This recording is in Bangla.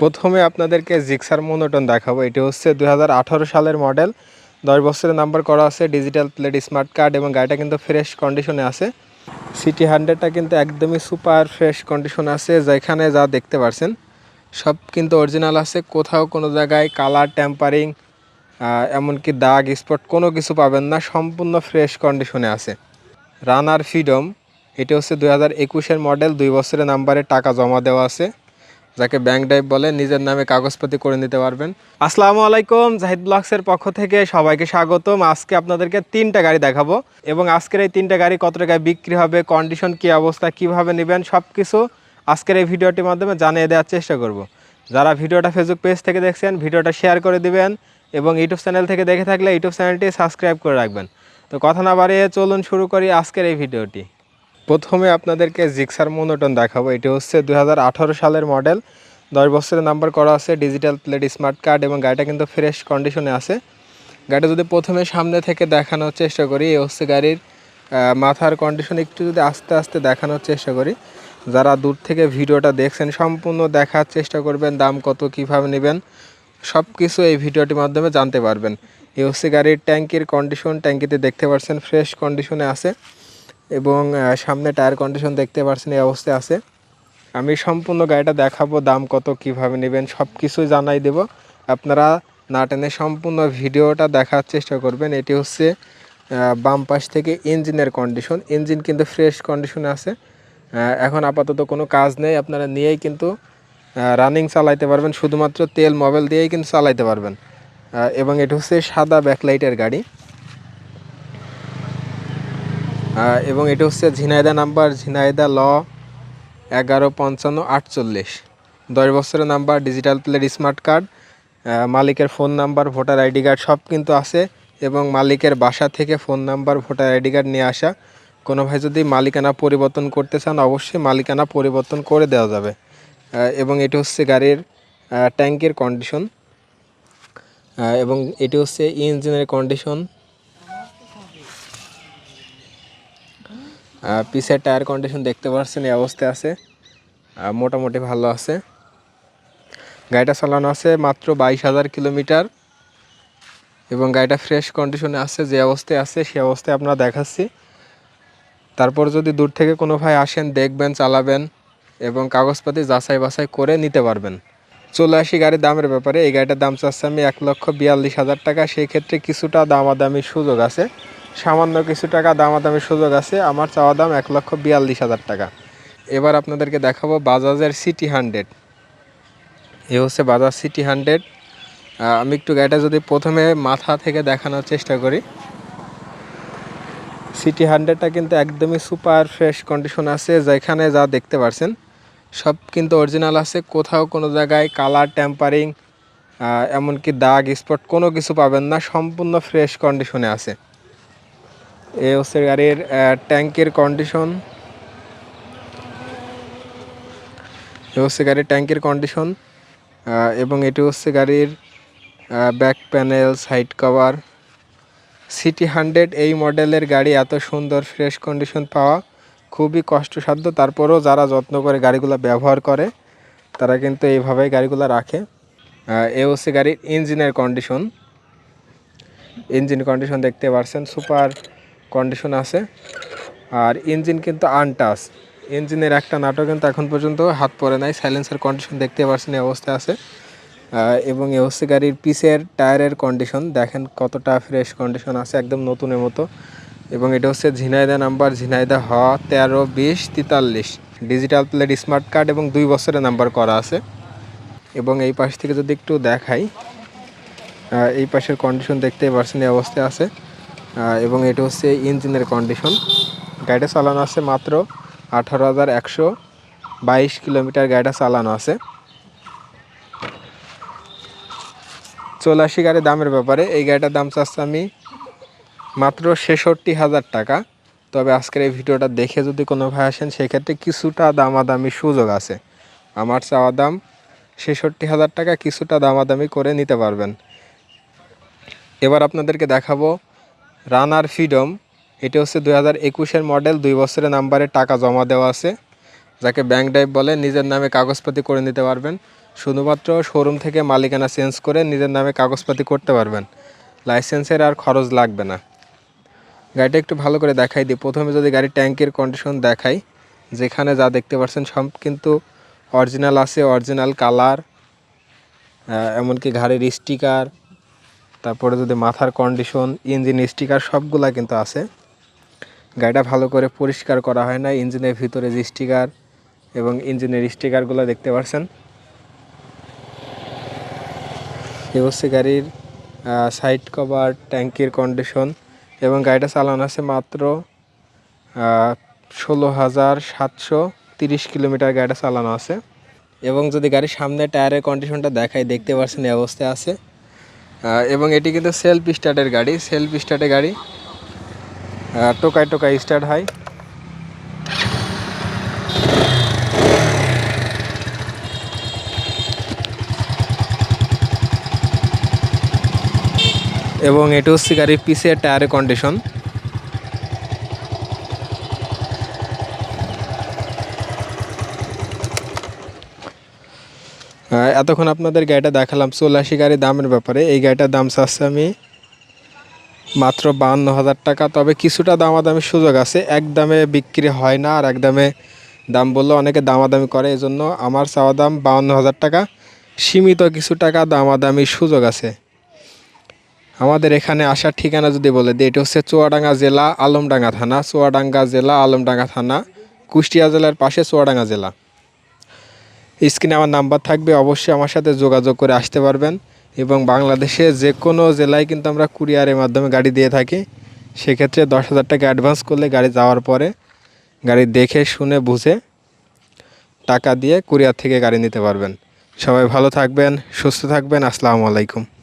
প্রথমে আপনাদেরকে জিক্সার মোনোটন দেখাবো। এটি হচ্ছে দু হাজার আঠারো সালের মডেল। দশ বছরের নাম্বার করা আছে, ডিজিটাল প্লেট, স্মার্ট কার্ড এবং গাড়িটা কিন্তু ফ্রেশ কন্ডিশনে আছে। সিটি হান্ড্রেডটা কিন্তু একদমই সুপার ফ্রেশ কন্ডিশন আছে, যেখানে যা দেখতে পারছেন। সব কিন্তু অরিজিনাল আছে, কোথাও কোনো জায়গায় কালার ট্যাম্পারিং এমনকি দাগ, স্পট কোনো কিছু পাবেন না, সম্পূর্ণ ফ্রেশ কন্ডিশনে আছে। রানার ফ্রিডম, এটি হচ্ছে দুই হাজার একুশের মডেল, দুই বছরের নাম্বারে টাকা জমা দেওয়া আছে। যাকে ব্যাংক ড্রাইভ বলে, নিজের নামে কাগজপাতি করে নিতে পারবেন। আসসালামু আলাইকুম, জাহিদ ব্লগসের পক্ষ থেকে সবাইকে স্বাগতম। আজকে আপনাদেরকে তিনটা গাড়ি দেখাবো এবং আজকের এই তিনটা গাড়ি কত টাকায় বিক্রি হবে কন্ডিশন কী অবস্থা, কীভাবে নেবেন সব কিছু আজকের এই ভিডিওটির মাধ্যমে জানিয়ে দেওয়ার চেষ্টা করব। যারা ভিডিওটা ফেসবুক পেজ থেকে দেখছেন, ভিডিওটা শেয়ার করে দিবেন এবং ইউটিউব চ্যানেল থেকে দেখে থাকলে ইউটিউব চ্যানেলটি সাবস্ক্রাইব করে রাখবেন। তো কথা না বাড়িয়ে চলুন শুরু করি আজকের এই ভিডিওটি। প্রথমে আপনাদেরকে জিক্সার মোনোটন দেখাবো। এটি হচ্ছে দু হাজার আঠারো সালের মডেল। দশ বছরের নাম্বার করা আছে, ডিজিটাল প্লেট, স্মার্ট কার্ড এবং গাড়িটা কিন্তু ফ্রেশ কন্ডিশনে আছে। গাড়িটা যদি প্রথমে সামনে থেকে দেখানোর চেষ্টা করি এই হচ্ছে গাড়ির মাথার কন্ডিশন একটু যদি আস্তে আস্তে দেখানোর চেষ্টা করি। যারা দূর থেকে ভিডিওটা দেখছেন, সম্পূর্ণ দেখার চেষ্টা করবেন, দাম কত, কীভাবে নেবেন সব কিছু এই ভিডিওটির মাধ্যমে জানতে পারবেন। এই হচ্ছে গাড়ির ট্যাঙ্কির কন্ডিশন ট্যাঙ্কিতে দেখতে পাচ্ছেন, ফ্রেশ কন্ডিশনে আছে। এবং সামনে টায়ার কন্ডিশন দেখতে পাচ্ছেন এই অবস্থায় আছে। আমি সম্পূর্ণ গাড়িটা দেখাবো, দাম কত, কীভাবে নেবেন সব কিছুই জানাই দেব। আপনারা না টেনে সম্পূর্ণ ভিডিওটা দেখার চেষ্টা করবেন। এটি হচ্ছে বাম পাশ থেকে ইঞ্জিনের কন্ডিশন ইঞ্জিন কিন্তু ফ্রেশ কন্ডিশনে আছে। এখন আপাতত কোনো কাজ নেই। আপনারা নিয়েই কিন্তু রানিং চালাইতে পারবেন। শুধুমাত্র তেল মোবাইল দিয়েই কিন্তু চালাইতে পারবেন। এবং এটি হচ্ছে সাদা ব্যাকলাইটের গাড়ি। এবং এটা হচ্ছে ঝিনাইদা নাম্বার, ঝিনাইদা ল, এগারো, পঞ্চান্ন, আটচল্লিশ। দশ বছরের number digital plate smart card মালিকের phone number voter ID card সব কিন্তু আছে এবং মালিকের বাসা থেকে phone number voter ID card নিয়ে আসা। কোনো ভাই যদি মালিকানা পরিবর্তন করতে চান, অবশ্যই মালিকানা পরিবর্তন করে দেওয়া যাবে। এবং এটি হচ্ছে গাড়ির ট্যাঙ্কের কন্ডিশন এবং এটি হচ্ছে ইঞ্জিনের কন্ডিশন পিছের টায়ার কন্ডিশন দেখতে পাচ্ছেন, এই অবস্থায় আছে। মোটামুটি ভালো আছে। গাড়িটা চালানো আছে মাত্র বাইশ হাজার কিলোমিটার। এবং গাড়িটা ফ্রেশ কন্ডিশনে আছে, যে অবস্থায় আছে, সে অবস্থায় আপনারা দেখাচ্ছি। তারপর যদি দূর থেকে কোনো ভাই আসেন, দেখবেন, চালাবেন এবং কাগজপাতি যাচাই বাছাই করে নিতে পারবেন। চলে আসি গাড়ির দামের ব্যাপারে। এই গাড়িটার দাম চাচ্ছে আমি এক লক্ষ বিয়াল্লিশ হাজার টাকা। সেই ক্ষেত্রে কিছুটা দামাদামির সুযোগ আছে। সামান্য কিছু টাকা দামাদামির সুযোগ আছে। আমার চাওয়া দাম এক লক্ষ বিয়াল্লিশ হাজার টাকা। এবার আপনাদেরকে দেখাবো বাজাজের সিটি হান্ড্রেড এ হচ্ছে বাজাজ সিটি হান্ড্রেড আমি একটু গাড়িটা যদি প্রথমে মাথা থেকে দেখানোর চেষ্টা করি। সিটি হান্ড্রেডটা কিন্তু একদমই সুপার ফ্রেশ কন্ডিশন আছে, যেখানে যা দেখতে পারছেন। সব কিন্তু অরিজিনাল আছে, কোথাও কোনো জায়গায় কালার ট্যাম্পারিং এমনকি দাগ স্পট কোনো কিছু পাবেন না, সম্পূর্ণ ফ্রেশ কন্ডিশনে আছে। এ হচ্ছে গাড়ির ট্যাঙ্কের কন্ডিশন এ হচ্ছে গাড়ির ট্যাঙ্কের কন্ডিশন এবং এটি হচ্ছে গাড়ির back panel side cover CT hundred এই মডেলের গাড়ি এত সুন্দর ফ্রেশ কন্ডিশন পাওয়া, খুবই কষ্টসাধ্য। তারপরেও যারা যত্ন করে গাড়িগুলো ব্যবহার করে, তারা কিন্তু এইভাবেই গাড়িগুলো রাখে। এ হচ্ছে গাড়ির ইঞ্জিনের কন্ডিশন ইঞ্জিন কন্ডিশন দেখতে পারছেন সুপার কন্ডিশন আছে। আর ইঞ্জিন কিন্তু আনটাস ইঞ্জিনের একটা নাটক কিন্তু এখন পর্যন্ত হাত পড়ে নাই সাইলেন্সের কন্ডিশন দেখতে পারছেন এই অবস্থায় আছে। এবং এ হচ্ছে গাড়ির পিসের টায়ারের কন্ডিশন দেখেন কতটা ফ্রেশ কন্ডিশন আছে, একদম নতুনের মতো। এবং এটা হচ্ছে ঝিনাইদা নাম্বার ঝিনাইদা হ, তেরো, বিশ, তেতাল্লিশ। ডিজিটাল প্লেট স্মার্ট কার্ড এবং দুই বছরের নাম্বার করা আছে। এবং এই পাশ থেকে যদি একটু দেখাই এই পাশের কন্ডিশন দেখতেই পারছেন এই অবস্থায় আছে। এবং এটা হচ্ছে ইঞ্জিনের কন্ডিশন গাড়িটা চালানো আছে মাত্র আঠারো হাজার একশো বাইশ কিলোমিটার গাড়িটা চালানো আছে। চলে আসি গাড়ির দামের ব্যাপারে। এই গাড়িটার দাম চাচ্ছি আমি মাত্র ছেষট্টি হাজার টাকা। তবে আজকের এই ভিডিওটা দেখে যদি কোনো ভাই আসেন, সেক্ষেত্রে কিছুটা দামাদামি সুযোগ আছে। আমার চাওয়া দাম ছেষট্টি হাজার টাকা, কিছুটা দামাদামি করে নিতে পারবেন। এবার আপনাদেরকে দেখাবো রানার ফ্রিডম, এটি হচ্ছে দুই হাজার একুশের মডেল, দুই বছরের নাম্বারে টাকা জমা দেওয়া আছে, যাকে ব্যাংক ড্রাইভ বলে নিজের নামে কাগজপাতি করে নিতে পারবেন। শুধুমাত্র শোরুম থেকে মালিকানা চেঞ্জ করে নিজের নামে কাগজপাতি করতে পারবেন। লাইসেন্সের আর খরচ লাগবে না। গাড়িটা একটু ভালো করে দেখাই দিই। প্রথমে যদি গাড়ির ট্যাঙ্কের কন্ডিশন দেখাই, যেখানে যা দেখতে পাচ্ছেন সব কিন্তু অরিজিনাল আছে অরিজিনাল কালার এমনকি ঘাড়ির স্টিকার তারপরে যদি মাথার কন্ডিশন ইঞ্জিন স্টিকার সবগুলা কিন্তু আছে। গাড়িটা ভালো করে পরিষ্কার করা হয় না ইঞ্জিনের ভিতরে যে স্টিকার এবং ইঞ্জিনের স্টিকারগুলো দেখতে পাচ্ছেন এ হচ্ছে গাড়ির সাইড কভার ট্যাঙ্কির কন্ডিশন এবং গাড়িটা চালানো আছে মাত্র ষোলো হাজার সাতশো তিরিশ কিলোমিটার গাড়িটা চালানো আছে। এবং যদি গাড়ির সামনে টায়ারের কন্ডিশনটা দেখায় দেখতে পাচ্ছেন এই অবস্থায় আছে। এবং এটি কিন্তু সেলফ স্টার্টের গাড়ি সেলফ স্টার্টের গাড়ি। টোকায় টোকায় স্টার্ট হয়। এবং এটি হচ্ছে গাড়ির পিছিয়ে টায়ারের কন্ডিশন এতক্ষণ আপনাদের গাড়িটা দেখালাম চলে গাড়ি দামের ব্যাপারে। এই গাড়িটার দাম চাচ্ছে আমি মাত্র বাহান্ন হাজার টাকা, তবে কিছুটা দামাদামির সুযোগ আছে। এক দামে বিক্রি হয় না আর এক দামে দাম বললে অনেকে দামাদামি করে এই জন্য আমার চাওয়া দাম বাহান্ন হাজার টাকা। সীমিত কিছু টাকা দামাদামির সুযোগ আছে। আমাদের এখানে আসার ঠিকানা যদি বলে দিই, এটি হচ্ছে চুয়াডাঙ্গা জেলা আলমডাঙ্গা থানা, চুয়াডাঙ্গা জেলা আলমডাঙ্গা থানা, কুষ্টিয়া জেলার পাশে চুয়াডাঙ্গা জেলা। স্ক্রিনে আমার নাম্বার থাকবে, অবশ্যই আমার সাথে যোগাযোগ করে আসতে পারবেন। এবং বাংলাদেশে যে কোনো জেলায় কিন্তু আমরা কুরিয়ারের মাধ্যমে গাড়ি দিয়ে থাকি। সেক্ষেত্রে দশ হাজার টাকা অ্যাডভান্স করলে গাড়ি যাওয়ার পরে গাড়ি দেখে, শুনে, বুঝে টাকা দিয়ে কুরিয়ার থেকে গাড়ি নিতে পারবেন। সবাই ভালো থাকবেন, সুস্থ থাকবেন। আসসালামু আলাইকুম।